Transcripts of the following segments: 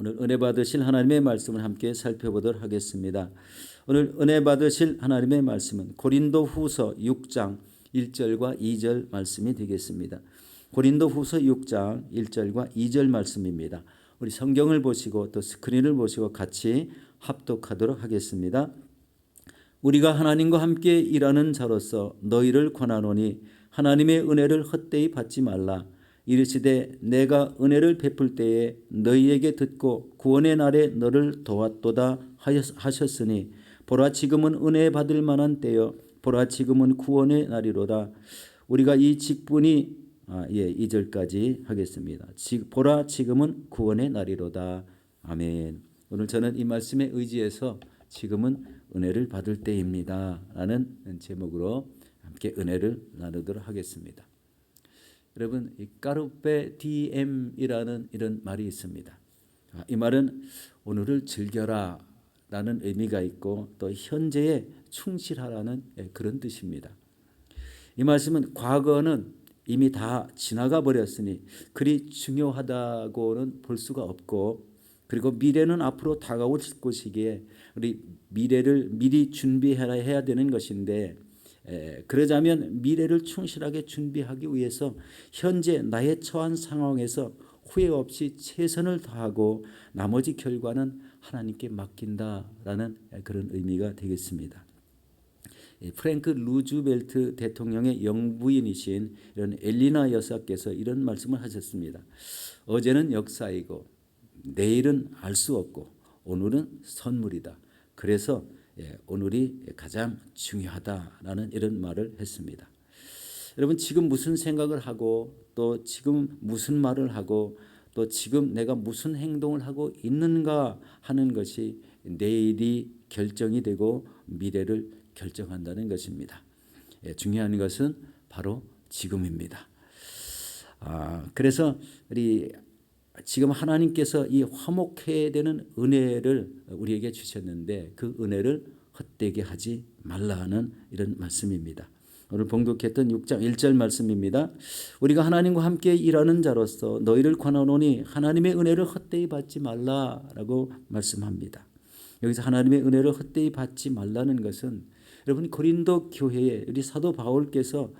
오늘 은혜 받으실 하나님의 말씀을 함께 살펴보도록 하겠습니다. 오늘 은혜 받으실 하나님의 말씀은 고린도 후서 6장 1절과 2절 말씀이 되겠습니다. 고린도 후서 6장 1절과 2절 말씀입니다. 우리 성경을 보시고 또 스크린을 보시고 같이 합독하도록 하겠습니다. 우리가 하나님과 함께 일하는 자로서 너희를 권하노니 하나님의 은혜를 헛되이 받지 말라. 이르시되 내가 은혜를 베풀 때에 너희에게 듣고 구원의 날에 너를 도왔도다 하셨으니 보라 지금은 은혜 받을 만한 때요 보라 지금은 구원의 날이로다. 우리가 이 직분이 아, 예, 2절까지 하겠습니다. 지, 보라 지금은 구원의 날이로다. 아멘. 오늘 저는 이 말씀에 의지해서 지금은 은혜를 받을 때입니다. 라는 제목으로 함께 은혜를 나누도록 하겠습니다. 여러분, 이 까르페 디엠이라는 이런 말이 있습니다. 아, 이 말은 오늘을 즐겨라 라는 의미가 있고 또 현재에 충실하라는 예, 그런 뜻입니다. 이 말씀은 과거는 이미 다 지나가 버렸으니 그리 중요하다고는 볼 수가 없고 그리고 미래는 앞으로 다가올 것이기에 우리 미래를 미리 준비해야 되는 것인데 에, 그러자면 미래를 충실하게 준비하기 위해서 현재 나의 처한 상황에서 후회 없이 최선을 다하고 나머지 결과는 하나님께 맡긴다라는 그런 의미가 되겠습니다. 프랭크 루즈벨트 대통령의 영부인이신 이런 엘리나 여사께서 이런 말씀을 하셨습니다. 어제는 역사이고 내일은 알 수 없고 오늘은 선물이다. 그래서 예, 오늘이 가장 중요하다라는 이런 말을 했습니다. 여러분 지금 무슨 생각을 하고 또 지금 무슨 말을 하고 또 지금 내가 무슨 행동을 하고 있는가 하는 것이 내일이 결정이 되고 미래를 결정한다는 것입니다. 예, 중요한 것은 바로 지금입니다. 아, 그래서 우리 지금 하나님께서 이 화목해야 되는 은혜를 우리에게 주셨는데 그 은혜를 헛되게 하지 말라는 이런 말씀입니다. 오늘 봉독했던 6장 1절 말씀입니다. 우리가 하나님과 함께 일하는 자로서 너희를 권하노니 하나님의 은혜를 헛되이 받지 말라라고 말씀합니다. 여기서 하나님의 은혜를 헛되이 받지 말라는 것은 여러분 고린도 교회에 우리 사도 바울께서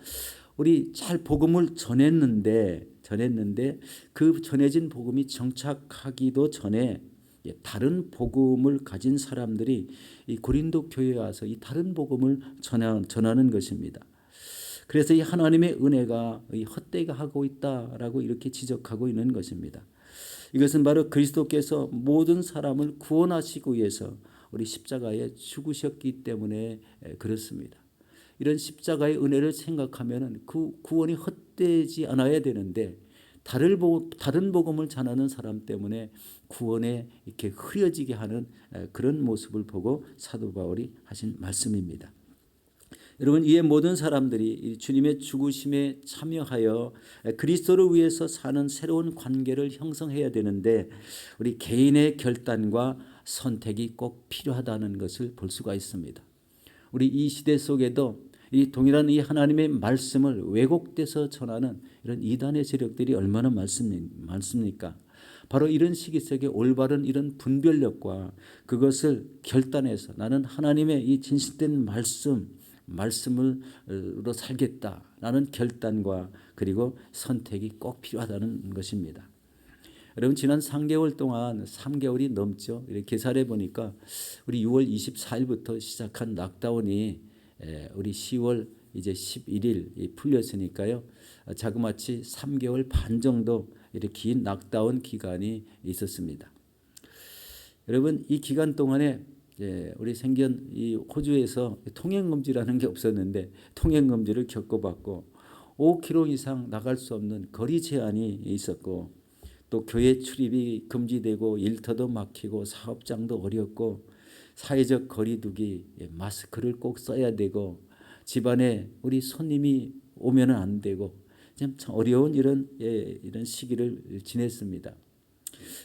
우리 잘 복음을 전했는데 전했는데 그 전해진 복음이 정착하기도 전에 예, 다른 복음을 가진 사람들이 이 고린도 교회에 와서 이 다른 복음을 전하는 것입니다. 그래서 이 하나님의 은혜가 헛되게 하고 있다라고 이렇게 지적하고 있는 것입니다. 이것은 바로 그리스도께서 모든 사람을 구원하시기 위해서 우리 십자가에 죽으셨기 때문에 그렇습니다. 이런 십자가의 은혜를 생각하면 그 구원이 헛되지 않아야 되는데 다른 복음을 전하는 사람 때문에 구원에 이렇게 흐려지게 하는 그런 모습을 보고 사도 바울이 하신 말씀입니다. 여러분 이에 모든 사람들이 주님의 죽으심에 참여하여 그리스도를 위해서 사는 새로운 관계를 형성해야 되는데 우리 개인의 결단과 선택이 꼭 필요하다는 것을 볼 수가 있습니다. 우리 이 시대 속에도 이 동일한 이 하나님의 말씀을 왜곡돼서 전하는 이런 이단의 세력들이 얼마나 많습니까? 바로 이런 시기 속에 올바른 이런 분별력과 그것을 결단해서 나는 하나님의 이 진실된 말씀, 말씀으로 살겠다라는 결단과 그리고 선택이 꼭 필요하다는 것입니다. 여러분 지난 3개월 동안 3개월이 넘죠. 이렇게 계산해 보니까 우리 6월 24일부터 시작한 락다운이 우리 10월 이제 11일 풀렸으니까요. 자그마치 3개월 반 정도 이렇게 긴 락다운 기간이 있었습니다. 여러분 이 기간 동안에 우리 생견 이 호주에서 통행 금지라는 게 없었는데 통행 금지를 겪어봤고 5km 이상 나갈 수 없는 거리 제한이 있었고 또 교회 출입이 금지되고 일터도 막히고 사업장도 어렵고 사회적 거리두기 예, 마스크를 꼭 써야 되고 집안에 우리 손님이 오면은 안 되고 참 어려운 이런 예, 이런 시기를 지냈습니다.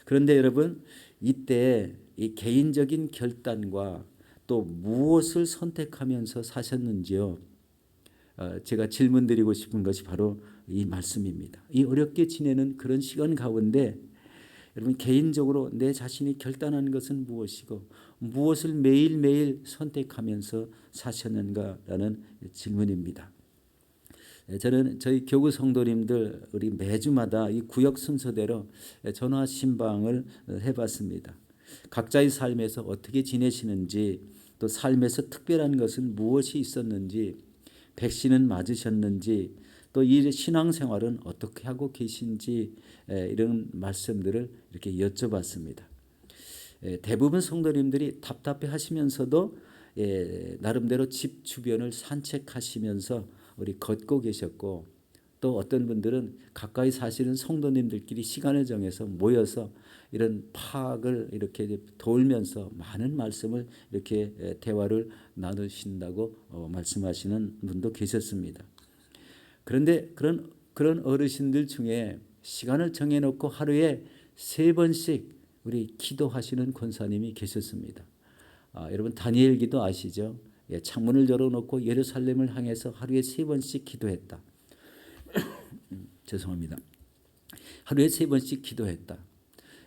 그런데 여러분 이때 이 개인적인 결단과 또 무엇을 선택하면서 사셨는지요? 어, 제가 질문드리고 싶은 것이 바로 이 말씀입니다. 이 어렵게 지내는 그런 시간 가운데 여러분 개인적으로 내 자신이 결단하는 것은 무엇이고 무엇을 매일매일 선택하면서 사셨는가라는 질문입니다. 예, 저는 저희 교구 성도님들 우리 매주마다 이 구역 순서대로 전화 신방을 해봤습니다. 각자의 삶에서 어떻게 지내시는지 또 삶에서 특별한 것은 무엇이 있었는지 백신은 맞으셨는지 또 이 신앙생활은 어떻게 하고 계신지 이런 말씀들을 이렇게 여쭤봤습니다. 대부분 성도님들이 답답해 하시면서도 나름대로 집 주변을 산책하시면서 우리 걷고 계셨고 또 어떤 분들은 가까이 사시는 성도님들끼리 시간을 정해서 모여서 이런 파악을 이렇게 돌면서 많은 말씀을 이렇게 대화를 나누신다고 어, 말씀하시는 분도 계셨습니다. 그런데 그런 그런 어르신들 중에 시간을 정해놓고 하루에 세 번씩 우리 기도하시는 권사님이 계셨습니다. 아, 여러분 다니엘 기도 아시죠? 예, 창문을 열어놓고 예루살렘을 향해서 하루에 세 번씩 기도했다. 죄송합니다. 하루에 세 번씩 기도했다.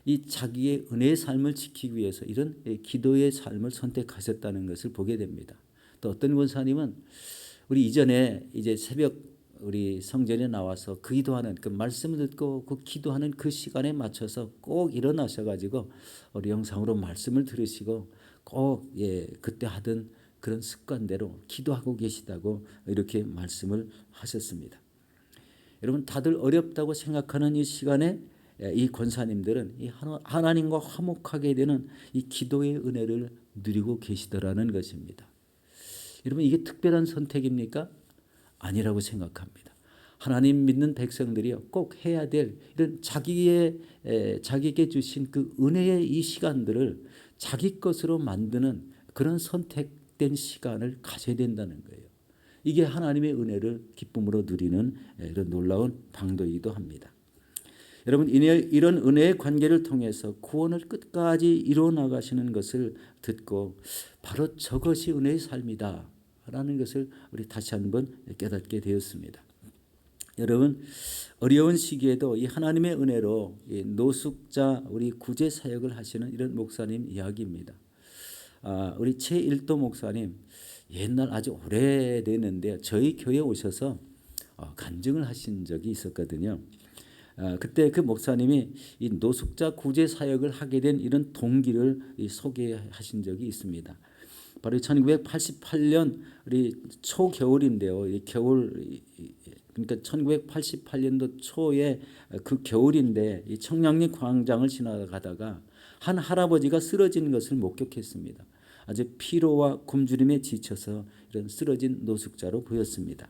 이 자기의 은혜의 삶을 지키기 위해서 이런 예, 기도의 삶을 선택하셨다는 것을 보게 됩니다. 또 어떤 권사님은 우리 이전에 이제 새벽 우리 성전에 나와서 그 기도하는 그 말씀을 듣고 그 기도하는 그 시간에 맞춰서 꼭 일어나셔 가지고 우리 영상으로 말씀을 들으시고 꼭 예, 그때 하던 그런 습관대로 기도하고 계시다고 이렇게 말씀을 하셨습니다. 여러분 다들 어렵다고 생각하는 이 시간에 이 권사님들은 이 하나님과 화목하게 되는 이 기도의 은혜를 누리고 계시더라는 것입니다. 여러분 이게 특별한 선택입니까? 아니라고 생각합니다. 하나님 믿는 백성들이 꼭 해야 될 이런 자기의 자기에게 주신 그 은혜의 이 시간들을 자기 것으로 만드는 그런 선택된 시간을 가져야 된다는 거예요. 이게 하나님의 은혜를 기쁨으로 누리는 이런 놀라운 방도이기도 합니다. 여러분 이런 은혜의 관계를 통해서 구원을 끝까지 이루어 나가시는 것을 듣고 바로 저것이 은혜의 삶이다 라는 것을 우리 다시 한번 깨닫게 되었습니다. 여러분 어려운 시기에도 이 하나님의 은혜로 노숙자 우리 구제 사역을 하시는 이런 목사님 이야기입니다. 아, 우리 최일도 목사님 옛날 아주 오래됐는데 저희 교회 오셔서 어, 간증을 하신 적이 있었거든요. 아, 그때 그 목사님이 이 노숙자 구제 사역을 하게 된 이런 동기를 소개하신 적이 있습니다. 바로 1988년 우리 초겨울인데요. 이 겨울 그러니까 1988년도 초에 그 겨울인데 이 청량리 광장을 지나가다가 한 할아버지가 쓰러지는 것을 목격했습니다. 아주 피로와 굶주림에 지쳐서 이런 쓰러진 노숙자로 보였습니다.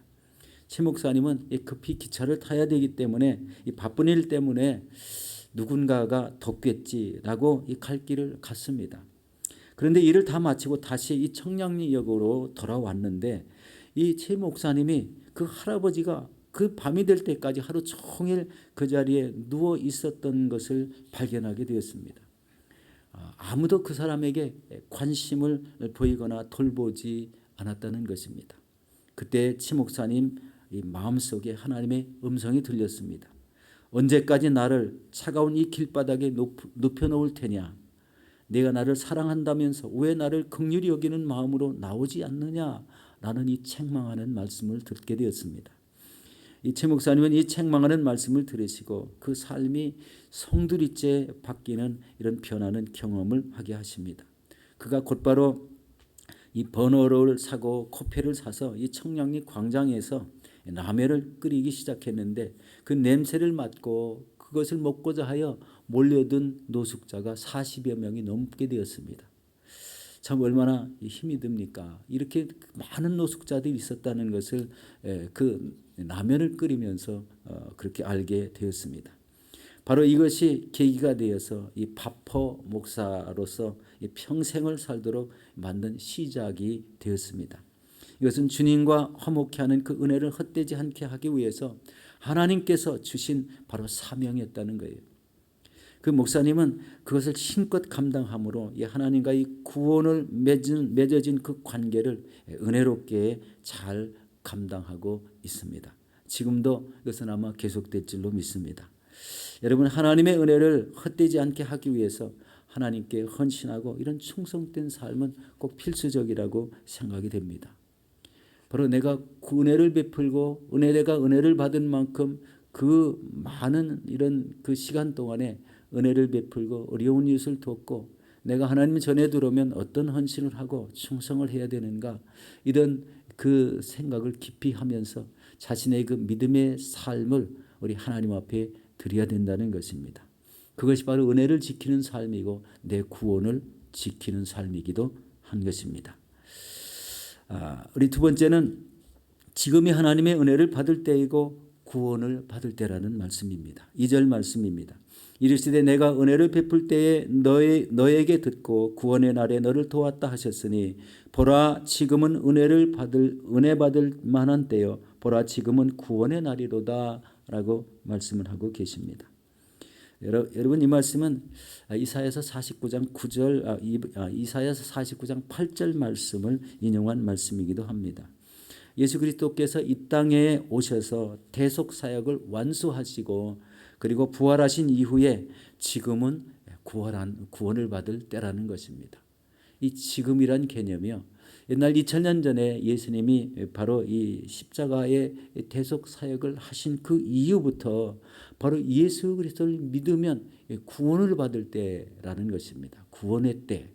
최 목사님은 급히 기차를 타야 되기 때문에 이 바쁜 일 때문에 누군가가 덥겠지라고 이 갈 길을 갔습니다. 그런데 일을 다 마치고 다시 이 청량리역으로 돌아왔는데 이 최 목사님이 그 할아버지가 그 밤이 될 때까지 하루 종일 그 자리에 누워 있었던 것을 발견하게 되었습니다. 아, 아무도 그 사람에게 관심을 보이거나 돌보지 않았다는 것입니다. 그때 치 목사님 마음속에 하나님의 음성이 들렸습니다. 언제까지 나를 차가운 이 길바닥에 눕혀 놓을 테냐? 내가 나를 사랑한다면서 왜 나를 극률히 여기는 마음으로 나오지 않느냐? 라는 이 책망하는 말씀을 듣게 되었습니다. 이 최 목사님은 이 책망하는 말씀을 들으시고 그 삶이 송두리째 바뀌는 이런 변하는 경험을 하게 하십니다. 그가 곧바로 이 버너를 사고 코페를 사서 이 청량리 광장에서 라면을 끓이기 시작했는데 그 냄새를 맡고 그것을 먹고자 하여 몰려든 노숙자가 40여 명이 넘게 되었습니다. 참 얼마나 힘이 듭니까? 이렇게 많은 노숙자들이 있었다는 것을 그 라면을 끓이면서 어, 그렇게 알게 되었습니다. 바로 이것이 계기가 되어서 이 바퍼 목사로서 평생을 살도록 만든 시작이 되었습니다. 이것은 주님과 화목케 하는 그 은혜를 헛되지 않게 하기 위해서 하나님께서 주신 바로 사명이었다는 거예요. 그 목사님은 그것을 신껏 감당함으로 이 하나님과의 구원을 맺은, 맺어진 그 관계를 은혜롭게 잘 감당하고 있습니다. 지금도 이것은 아마 계속될 줄로 믿습니다. 여러분 하나님의 은혜를 헛되지 않게 하기 위해서 하나님께 헌신하고 이런 충성된 삶은 꼭 필수적이라고 생각이 됩니다. 바로 내가 그 은혜를 베풀고 은혜가 은혜를 받은 만큼 그 많은 이런 그 시간 동안에 은혜를 베풀고 어려운 이웃을 돕고 내가 하나님 전에 들어오면 어떤 헌신을 하고 충성을 해야 되는가 이런 그 생각을 깊이 하면서 자신의 그 믿음의 삶을 우리 하나님 앞에 드려야 된다는 것입니다. 그것이 바로 은혜를 지키는 삶이고 내 구원을 지키는 삶이기도 한 것입니다. 아, 우리 두 번째는 지금이 하나님의 은혜를 받을 때이고 구원을 받을 때라는 말씀입니다. 2절 말씀입니다. 이르시되 내가 은혜를 베풀 때에 너의, 너에게 듣고 구원의 날에 너를 도왔다 하셨으니 보라 지금은 은혜를 받을 은혜 받을 만한 때요 보라 지금은 구원의 날이로다라고 말씀을 하고 계십니다. 여러분 이 말씀은 이사야서 49장 9절 아, 아, 이사야서 49장 8절 말씀을 인용한 말씀이기도 합니다. 예수 그리스도께서 이 땅에 오셔서 대속 사역을 완수하시고 그리고 부활하신 이후에 지금은 구원한 구원을 받을 때라는 것입니다. 이 지금이란 개념이요. 옛날 2000년 전에 예수님이 바로 이 십자가의 대속 사역을 하신 그 이후부터 바로 예수 그리스도를 믿으면 구원을 받을 때라는 것입니다. 구원의 때.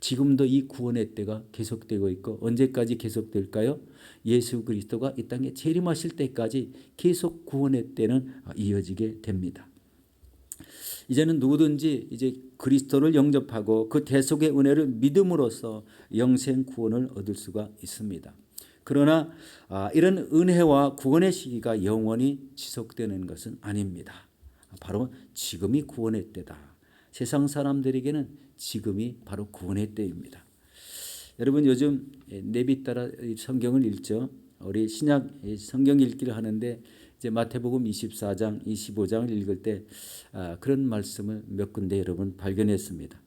지금도 이 구원의 때가 계속되고 있고 언제까지 계속될까요? 예수 그리스도가 이 땅에 재림하실 때까지 계속 구원의 때는 이어지게 됩니다. 이제는 누구든지 이제 그리스도를 영접하고 그 대속의 은혜를 믿음으로써 영생 구원을 얻을 수가 있습니다. 그러나 아, 이런 은혜와 구원의 시기가 영원히 지속되는 것은 아닙니다. 바로 지금이 구원의 때다. 세상 사람들에게는 지금이 바로 구원의 때입니다. 여러분 요즘 내비 따라 성경을 읽죠. 우리 신약 성경 읽기를 하는데 이제 마태복음 24장, 25장을 읽을 때 아, 그런 말씀을 몇 군데 여러분 발견했습니다.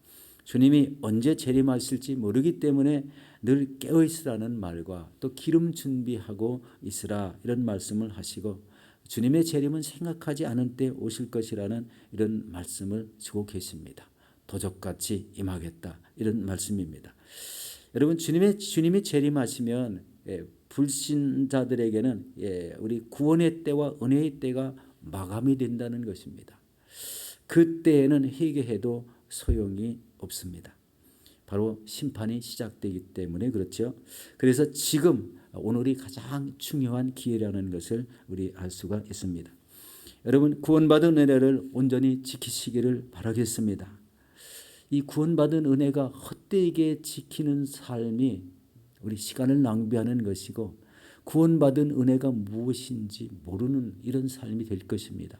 주님이 언제 재림하실지 모르기 때문에 늘 깨어 있으라는 말과 또 기름 준비하고 있으라 이런 말씀을 하시고 주님의 재림은 생각하지 않은 때 오실 것이라는 이런 말씀을 주고 계십니다. 도적같이 임하겠다 이런 말씀입니다. 여러분 주님의 주님이 재림하시면 예, 불신자들에게는 예, 우리 구원의 때와 은혜의 때가 마감이 된다는 것입니다. 그때에는 회개해도 소용이 없습니다. 바로 심판이 시작되기 때문에 그렇죠. 그래서 지금 오늘이 가장 중요한 기회라는 것을 우리 알 수가 있습니다. 여러분 구원받은 은혜를 온전히 지키시기를 바라겠습니다. 이 구원받은 은혜가 헛되게 지키는 삶이 우리 시간을 낭비하는 것이고 구원받은 은혜가 무엇인지 모르는 이런 삶이 될 것입니다.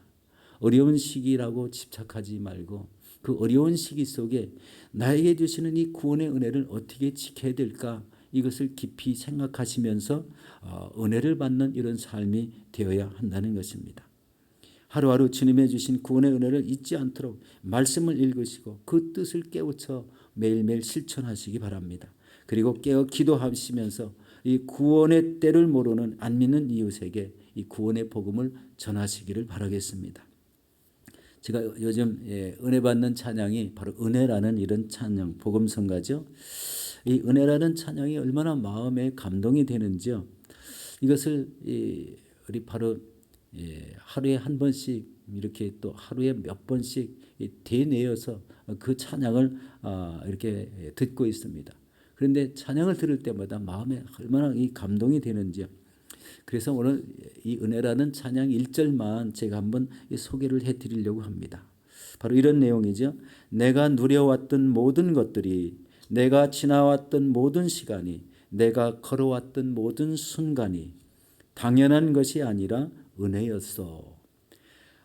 어려운 시기라고 집착하지 말고 그 어려운 시기 속에 나에게 주시는 이 구원의 은혜를 어떻게 지켜야 될까 이것을 깊이 생각하시면서 어, 은혜를 받는 이런 삶이 되어야 한다는 것입니다. 하루하루 주님의 주신 구원의 은혜를 잊지 않도록 말씀을 읽으시고 그 뜻을 깨우쳐 매일매일 실천하시기 바랍니다. 그리고 깨어 기도하시면서 이 구원의 때를 모르는 안 믿는 이웃에게 이 구원의 복음을 전하시기를 바라겠습니다. 제가 요즘 예, 은혜 받는 찬양이 바로 은혜라는 이런 찬양 복음성가죠. 이 은혜라는 찬양이 얼마나 마음에 감동이 되는지요. 이것을 우리 바로 예, 하루에 한 번씩 이렇게 또 하루에 몇 번씩 대내어서 그 찬양을 아, 이렇게 듣고 있습니다. 그런데 찬양을 들을 때마다 마음에 얼마나 이 감동이 되는지요. 그래서 오늘 이 은혜라는 찬양 1절만 제가 한번 소개를 해 드리려고 합니다. 바로 이런 내용이죠. 내가 누려왔던 모든 것들이 내가 지나왔던 모든 시간이 내가 걸어왔던 모든 순간이 당연한 것이 아니라 은혜였어.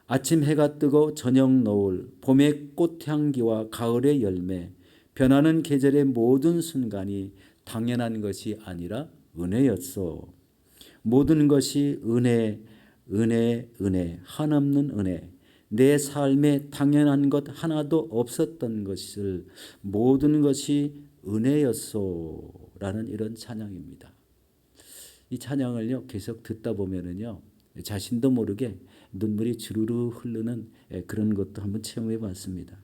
아침 해가 뜨고 저녁 노을, 봄의 꽃향기와 가을의 열매, 변하는 계절의 모든 순간이 당연한 것이 아니라 은혜였어. 모든 것이 은혜, 은혜, 은혜, 한없는 은혜. 내 삶에 당연한 것 하나도 없었던 것을 모든 것이 은혜였소라는 이런 찬양입니다. 이 찬양을요 계속 듣다 보면은요 자신도 모르게 눈물이 주르르 흐르는 예, 그런 것도 한번 체험해 봤습니다.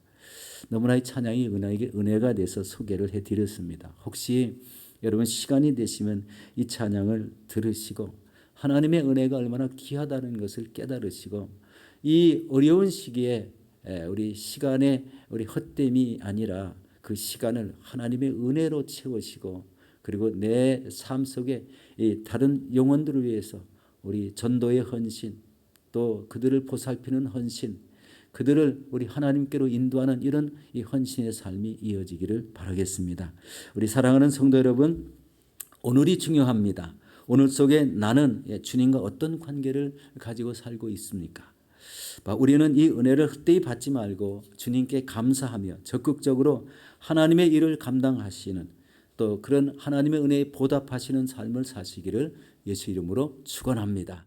너무나 이 찬양이 은혜에게 은혜가 돼서 소개를 해 드렸습니다. 혹시 여러분 시간이 되시면 이 찬양을 들으시고 하나님의 은혜가 얼마나 귀하다는 것을 깨달으시고 이 어려운 시기에 에, 우리 시간의 우리 헛됨이 아니라 그 시간을 하나님의 은혜로 채우시고 그리고 내 삶 속에 이 다른 영혼들을 위해서 우리 전도의 헌신 또 그들을 보살피는 헌신 그들을 우리 하나님께로 인도하는 이런 이 헌신의 삶이 이어지기를 바라겠습니다. 우리 사랑하는 성도 여러분, 오늘이 중요합니다. 오늘 속에 나는 예, 주님과 어떤 관계를 가지고 살고 있습니까? 봐, 우리는 이 은혜를 헛되이 받지 말고 주님께 감사하며 적극적으로 하나님의 일을 감당하시는 또 그런 하나님의 은혜에 보답하시는 삶을 사시기를 예수 이름으로 축원합니다.